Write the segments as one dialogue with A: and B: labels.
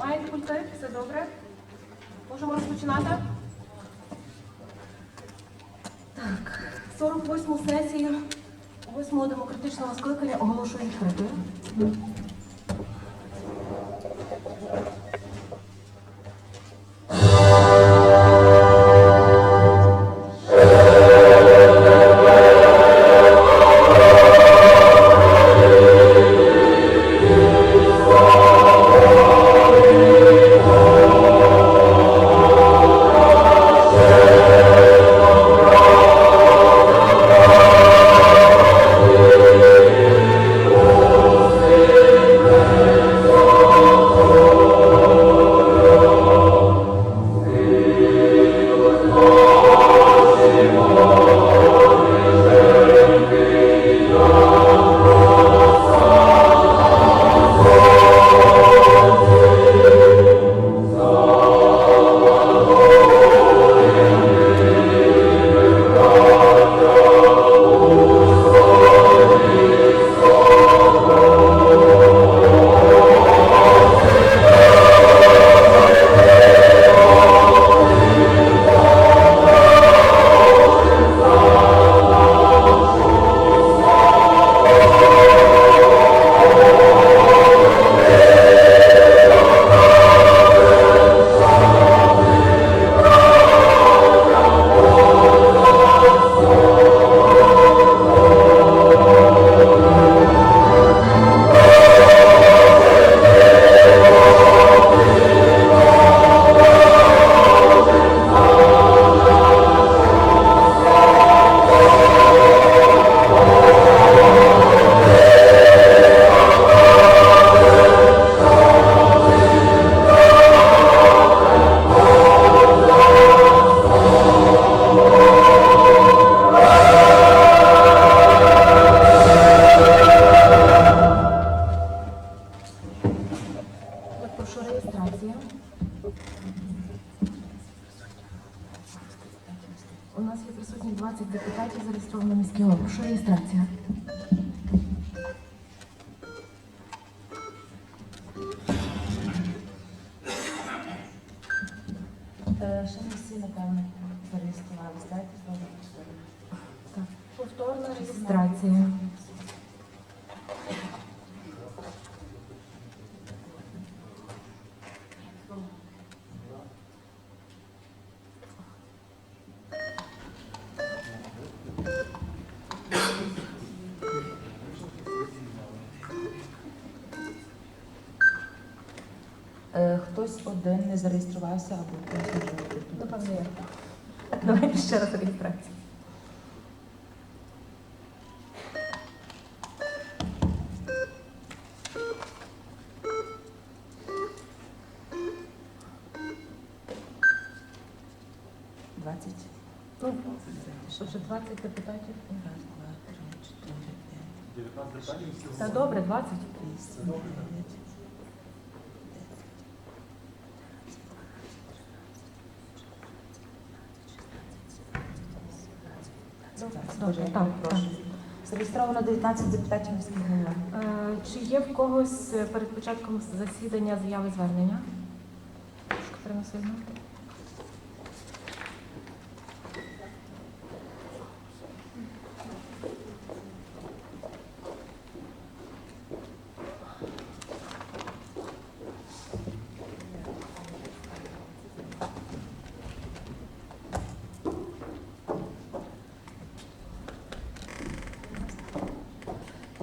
A: Маєте пульти? Все добре? Можемо розпочинати? Так, 48 сесію 8 демократичного скликання оголошую відкритою.
B: Ще не всі, напевно, зареєструвалися. Дайте слово.
A: Повторна реєстрація.
B: Е, Хтось один не зареєструвався або.
A: Напевно, я. Давайте ще раз реєстрацію.
B: Двадцять.
A: Ну, що вже 20 депутатів.
B: Раз, два, три, чотири, п'ять,
A: Та добре, 20.
B: вісім, дев'ять.
A: Добре, так,
B: Прошу. Зареєстровано 19 депутатів міських голова.
A: Е, Чи є в когось е, перед початком засідання заяви звернення? Прошу, Катерина Васильівна.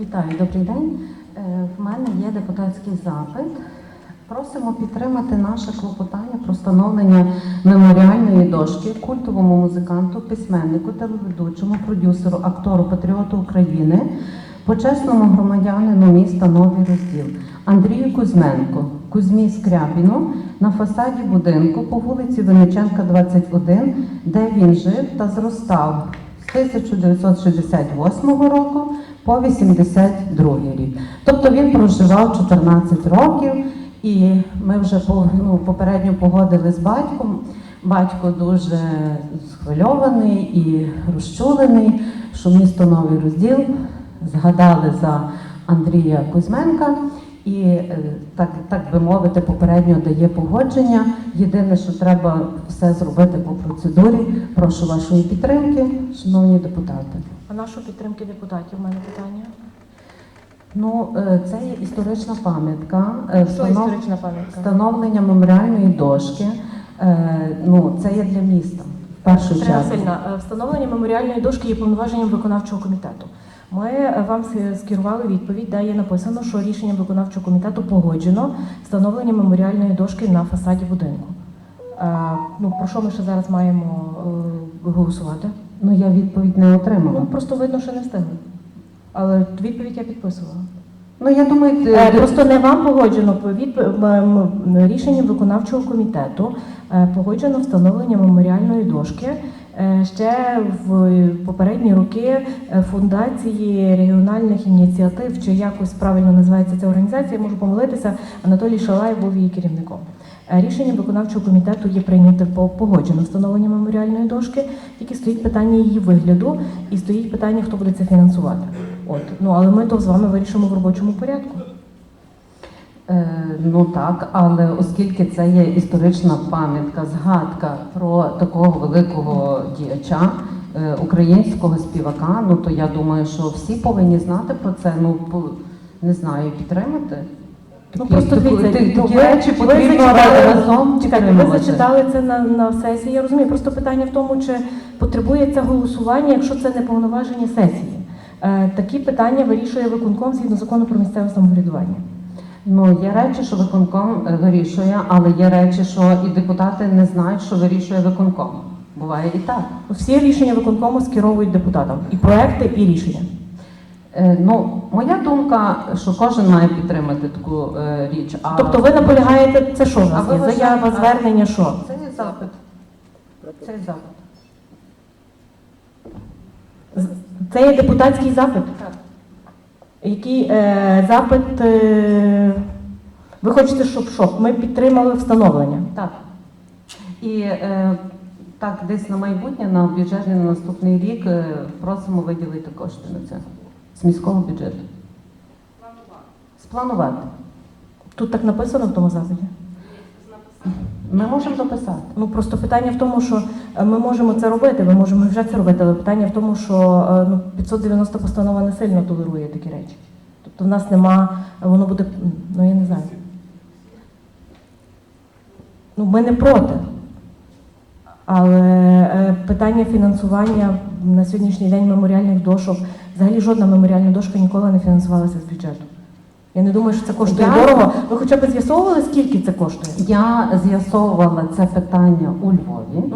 C: Вітаю, добрий день. Е, В мене є депутатський запит. Просимо підтримати наше клопотання про встановлення меморіальної дошки культовому музиканту, письменнику, телеведучому, продюсеру, актору, патріоту України, почесному громадянину міста Новий Розділ Андрію Кузьменко, Кузьмі Скрябіну на фасаді будинку по вулиці Винниченка, 21, де він жив та зростав з 1968 року по 82 рік. Тобто він проживав 14 років, і ми вже ну, попередньо погодили з батьком. Батько дуже схвильований і розчулений, що місто Новий розділ згадали за Андрія Кузьменка і е, так, так би мовити, попередньо дає погодження. Єдине, що треба все зробити по процедурі. Прошу вашої підтримки, шановні депутати.
A: А нашу підтримки депутатів у мене питання.
C: Ну, е, це є історична пам'ятка. е,
A: Що
C: встанов-
A: історична пам'ятка?
C: Встановлення меморіальної дошки. е, Ну, це є для міста в першу
A: Ірина
C: чергу.
A: Васильівна, е, встановлення меморіальної дошки є повноваженням виконавчого комітету. Ми е, вам с- скерували відповідь, де є написано, що рішенням виконавчого комітету погоджено встановлення меморіальної дошки на фасаді будинку. Е, Ну, про що ми ще зараз маємо е, голосувати?
C: Ну, я відповідь не отримала.
A: Ну, просто видно, що не встигли. Але відповідь я підписувала.
C: Ну, я думаю,
A: Е,
C: ти-
A: Просто не вам погоджено по від... м- м- рішенням виконавчого комітету е, погоджено встановлення меморіальної дошки. Е, Ще в попередні роки е, фундації регіональних ініціатив, чи якось правильно називається ця організація, я можу помилитися. Анатолій Шалай був її керівником. Е, Рішенням виконавчого комітету є прийняте по- погоджено встановлення меморіальної дошки, тільки стоїть питання її вигляду і стоїть питання, хто буде це фінансувати. От ну але ми то з вами вирішимо в робочому порядку.
C: Е, Ну так, але оскільки це є історична пам'ятка, згадка про такого великого діяча, е, українського співака, ну то я думаю, що всі повинні знати про це. Ну не знаю, підтримати.
A: Ну просто дивіться,
C: такі речі потрібно разом
A: Чекайте, ви зачитали це на, на сесії. Я розумію. Просто питання в тому, чи потребує це голосування, якщо це не повноваження сесії. Е, такі питання вирішує виконком згідно закону про місцеве самоврядування.
C: Ну є речі, що виконком е, вирішує, але є речі, що і депутати не знають, що вирішує виконком. Буває і так.
A: Всі рішення виконкому скеровують депутатам і проекти, і рішення.
C: Е, Ну, моя думка, що кожен має підтримати таку е, річ. А
A: Тобто ви наполягаєте, це що в нас
C: А ви
A: є? Заява,
C: вважаєте-
A: звернення, що?
C: Це є запит. Це є запит.
A: Це є депутатський запит. Який е, запит е, ви хочете, щоб що? Ми підтримали встановлення.
C: Так. І е, так, десь на майбутнє, на бюджетний на наступний рік е, просимо виділити кошти на це з міського бюджету. Спланувати.
A: Тут так написано в тому запиті.
C: Ми можемо дописати.
A: Ну просто питання в тому, що е, ми можемо це робити, ми можемо вже це робити, але питання в тому, що е, ну, 590 постанова не сильно толерує такі речі. Тобто в нас нема, воно буде, ну я не знаю. Ну, ми не проти. Але е, питання фінансування на сьогоднішній день меморіальних дошок, взагалі жодна меморіальна дошка ніколи не фінансувалася з бюджету. Я не думаю, що це коштує
C: Я-
A: дорого. Ви хоча б з'ясовували, скільки це коштує?
C: Я з'ясовувала це питання у Львові,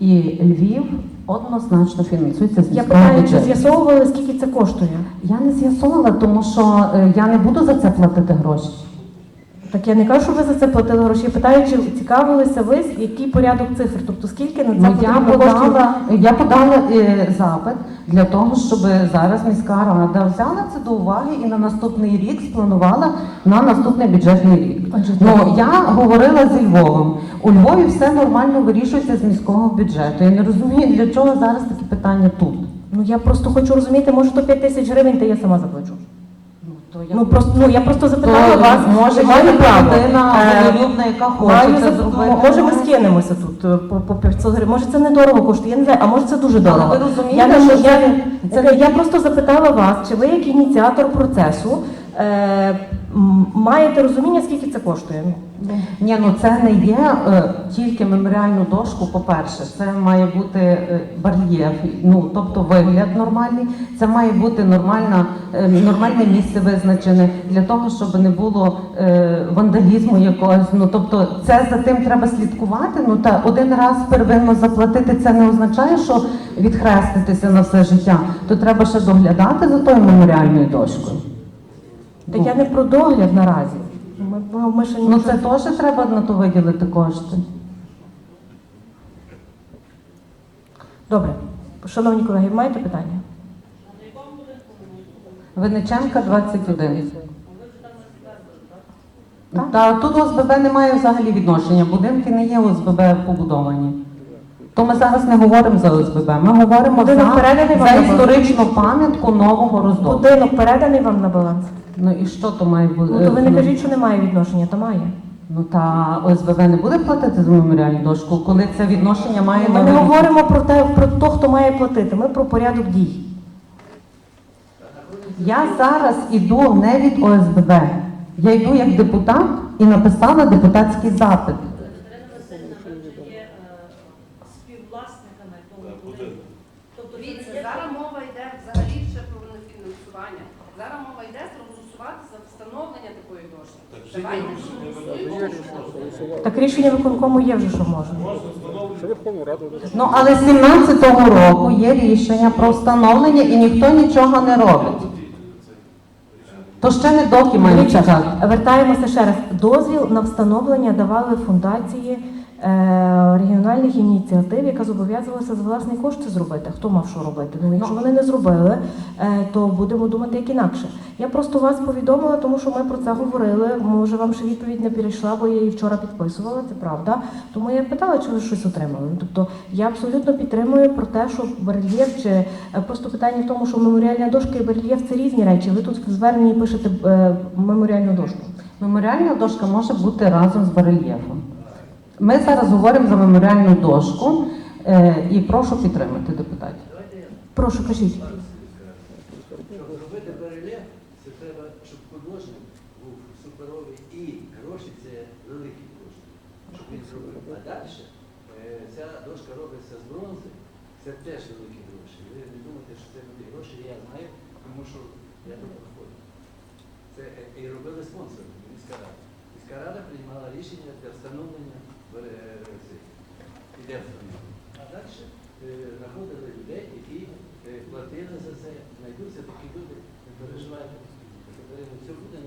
C: і Львів однозначно фінансується з
A: Я питаю, чи з'ясовували, скільки це коштує?
C: Я не з'ясовувала, тому що е, я не буду за це платити гроші.
A: Так я не кажу, що ви за це платили гроші. Я питаю, чи цікавилися ви, який порядок цифр? Тобто скільки на це
C: Ну, я
A: потрібно коштів?
C: подала, я подала е, запит для того, щоб зараз міська рада взяла це до уваги і на наступний рік спланувала на наступний бюджетний рік.
A: Отже,
C: Ну я говорила зі Львовом. У Львові все нормально вирішується з міського бюджету. Я не розумію, для чого зараз такі питання тут.
A: Ну я просто хочу розуміти, може то 5 тисяч гривень, та я сама заплачу.
C: Ну я
A: Ну просто ну я просто запитала
C: То,
A: вас,
C: може
A: маю право.
C: людина
A: Е,
C: яка хоче зробити.
A: Може, ми скинемося тут е, по, по 500 гривень. Може, це недорого коштує, я не знаю, а може це дуже дорого.
C: Але ви розумієте,
A: я,
C: що
A: я,
C: це-
A: я, я просто запитала вас, чи ви як ініціатор процесу е, маєте розуміння, скільки це коштує? Ну,
C: Ні, ну це не є е, тільки меморіальну дошку. По-перше, це має бути е, ну тобто вигляд нормальний. Це має бути нормальна, е, нормальне місце визначене для того, щоб не було е, вандалізму якогось. Ну тобто, це за тим треба слідкувати. Ну та один раз первинно заплатити це не означає, що відхреститися на все життя. То треба ще доглядати за тою меморіальною дошкою.
A: Та я не про догляд наразі. Ми, ми, ще
C: Ну
A: нічого-
C: це теж треба на то виділити кошти.
A: Добре. Шановні колеги, маєте питання?
C: Винниченка 21. Та тут ОСББ не має взагалі відношення. Будинки не є ОСББ побудовані. То ми зараз не говоримо за ОСББ, ми говоримо
A: Будинок
C: за,
A: вам
C: за
A: на
C: історичну пам'ятку нового роздолу.
A: Будинок переданий вам на баланс?
C: Ну і що то має бути?
A: Ну то ви не кажіть, що немає відношення, то має.
C: Ну та ОСББ не буде платити за меморіальну дошку, коли це відношення має
A: Ми не
C: новий-
A: говоримо про те, про того, хто має платити. Ми про порядок дій.
C: Я зараз іду не від ОСББ. Я йду як депутат і написала депутатський запит.
D: є співвласниками того будинку. Тобто
E: Дивіться,
D: це не є
E: зараз мова йде взагалі ще про фінансування. Зараз мова йде проголосувати за встановлення такої дошки. Давайте проголосуємо.
A: Так рішення виконкому є вже, що можна.
C: Ну але з 17-го року є рішення про встановлення і ніхто нічого не робить. То ще не доки мають чекати.
A: Вертаємося ще раз. Дозвіл на встановлення давали фундації регіональних ініціатив, яка зобов'язувалася за власний кошт зробити. Хто мав що робити? Ну, якщо вони не зробили, е, то будемо думати як інакше. Я просто вас повідомила, тому що ми про це говорили. Може, вам ще відповідь не перейшла, бо я її вчора підписувала, це правда. Тому я питала, чи ви щось отримали. Ну, Тобто я абсолютно підтримую про те, що барельєф чи е, просто питання в тому, що меморіальна дошка і барельєф це різні речі. Ви тут в зверненні пишете е, меморіальну дошку.
C: Меморіальна дошка може бути разом з барельєфом. Ми зараз говоримо за меморіальну дошку е, і прошу підтримати депутатів.
A: Прошу, кажіть.
F: Робити барельєф, це треба, щоб художник був суперовий і гроші це великі кошти, щоб він зробив. А далі ця дошка робиться з бронзи, це теж великі гроші. Ви не думайте, що це великі гроші, я знаю, тому що я тут проходив. Це і робили спонсори, міська рада. Міська рада приймала рішення для встановлення е. А далі е, знаходили людей, які е, платили за це. Знайдуться такі люди, не переживайте. Все буде.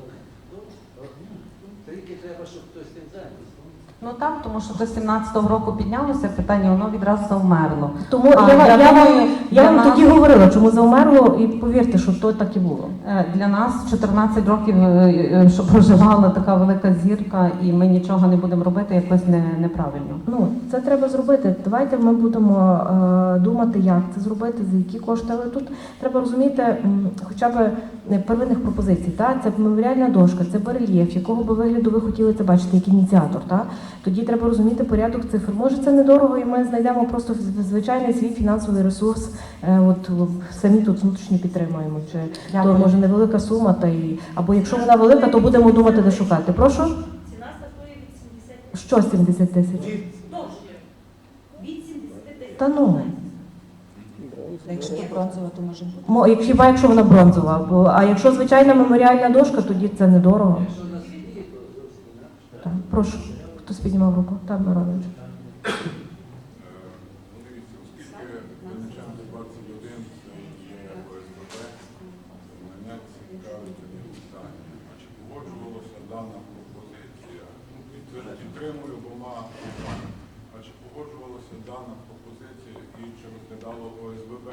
F: Ну, ну, Тільки треба, щоб хтось тим зайнявся.
C: Ну так, тому що до 17-го року піднялося питання, воно відразу завмерло.
A: Тому
C: А,
A: я,
C: я
A: я, вам, я вам
C: нас-
A: тоді говорила, чому завмерло, і повірте, що то так і було.
C: Е, Для нас 14 років, е, е, що проживала така велика зірка, і ми нічого не будемо робити, якось не, неправильно.
A: Ну, це треба зробити. Давайте ми будемо е, думати, як це зробити, за які кошти. Але тут треба розуміти м, хоча б первинних пропозицій. Та? Це меморіальна дошка, це барельєф, якого би вигляду ви хотіли це бачити, як ініціатор. Та? Тоді треба розуміти порядок цифр. Може, це недорого, і ми знайдемо просто звичайний свій фінансовий ресурс. е, От самі тут внутрішньо підтримуємо. Чи то
C: Дякую.
A: Може невелика сума, та й або якщо вона велика, то будемо думати, де шукати. Прошу,
D: ціна стартує від 70 тисяч.
A: що 70 тисяч?
D: Від 70 тисяч.
A: Та ну.
B: Якщо то бронзова, то може бути.
A: Як- Хіба якщо вона бронзова, бо а якщо звичайна меморіальна дошка, тоді це недорого. Так, прошу, хтось піднімав руку. Там Миронович.
G: Дивіться, оскільки Венеченко 21 це є ОСББ, мене цікавить таке питання. А чи погоджувалася дана пропозиція? Ну, під- Підтримую обома руками. А чи погоджувалася дана пропозиція і чи розглядало ОСББ?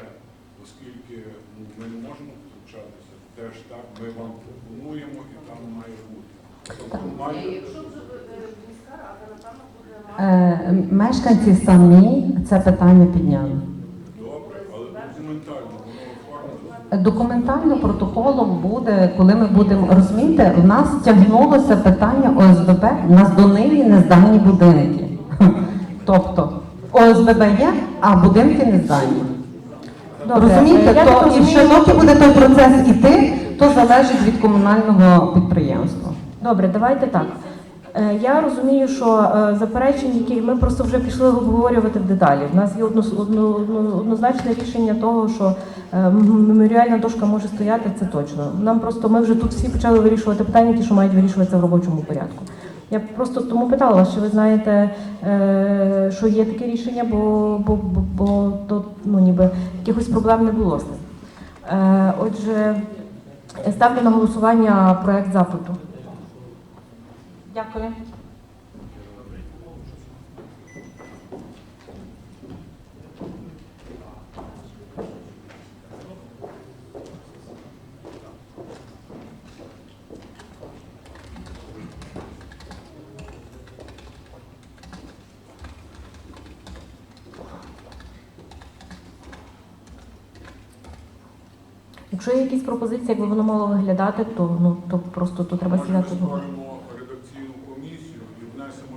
G: Оскільки ну, ми не можемо втручатися, теж так, ми вам пропонуємо і там має бути. Тобто має
E: Якщо б е, міська рада, напевно, буде мати.
C: Е, Мешканці самі це питання підняли.
G: добре, але документально воно оформлено.
C: Документально протоколом буде, коли ми будемо розумієте, в нас тягнулося питання ОСББ, в нас до нині не здані будинки. Тобто ОСББ є, а будинки не здані.
A: Добре,
C: Розумієте,
A: я
C: то і ще доки буде той процес іти, то залежить від комунального підприємства.
A: Добре, давайте так. Е, Я розумію, що е, заперечень, які ми просто вже пішли обговорювати в деталі. У нас є одно- одно- одно- однозначне рішення того, що е, меморіальна дошка може стояти, це точно. Нам просто ми вже тут всі почали вирішувати питання, ті, що мають вирішуватися в робочому порядку. Я просто тому питала вас, чи ви знаєте, що є таке рішення, бо, бо, бо, бо то ну, ніби якихось проблем не було Отже, ставлю на голосування проект запиту.
C: Дякую.
A: Якщо є якісь пропозиції, якби воно мало виглядати, то ну то просто то треба сідати.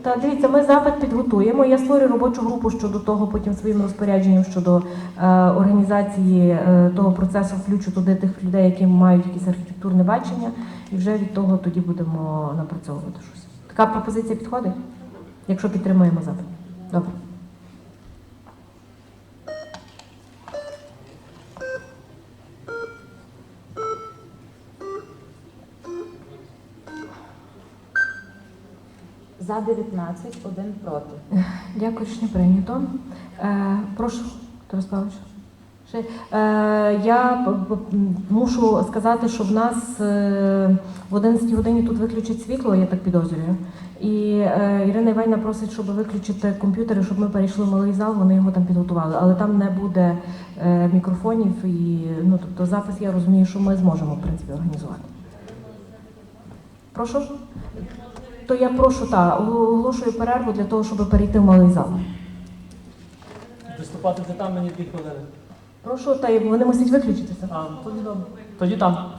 A: Та дивіться, ми запит підготуємо. Я створю робочу групу щодо того, потім своїм розпорядженням щодо е, організації е, того процесу включу туди тих людей, які мають якісь архітектурне бачення, і вже від того тоді будемо напрацьовувати щось. Така пропозиція підходить, якщо підтримуємо запит. Добре.
B: За 19, один проти.
A: Дякую, рішення прийнято. Е, прошу, Тарас Павлович. Ще, е, я мушу сказати, що в нас е, в 11 годині тут виключать світло, я так підозрюю. І е, Ірина Іванівна просить, щоб виключити комп'ютери, щоб ми перейшли в малий зал, вони його там підготували. Але там не буде е, мікрофонів і ну, тобто запис, я розумію, що ми зможемо в принципі організувати. Прошу? то я прошу та оголошую перерву для того, щоб перейти в малий зал.
H: Виступати вже там мені дві хвилини.
A: Прошу, та вони мусять виключитися.
H: А, Тоді там. Тоді там.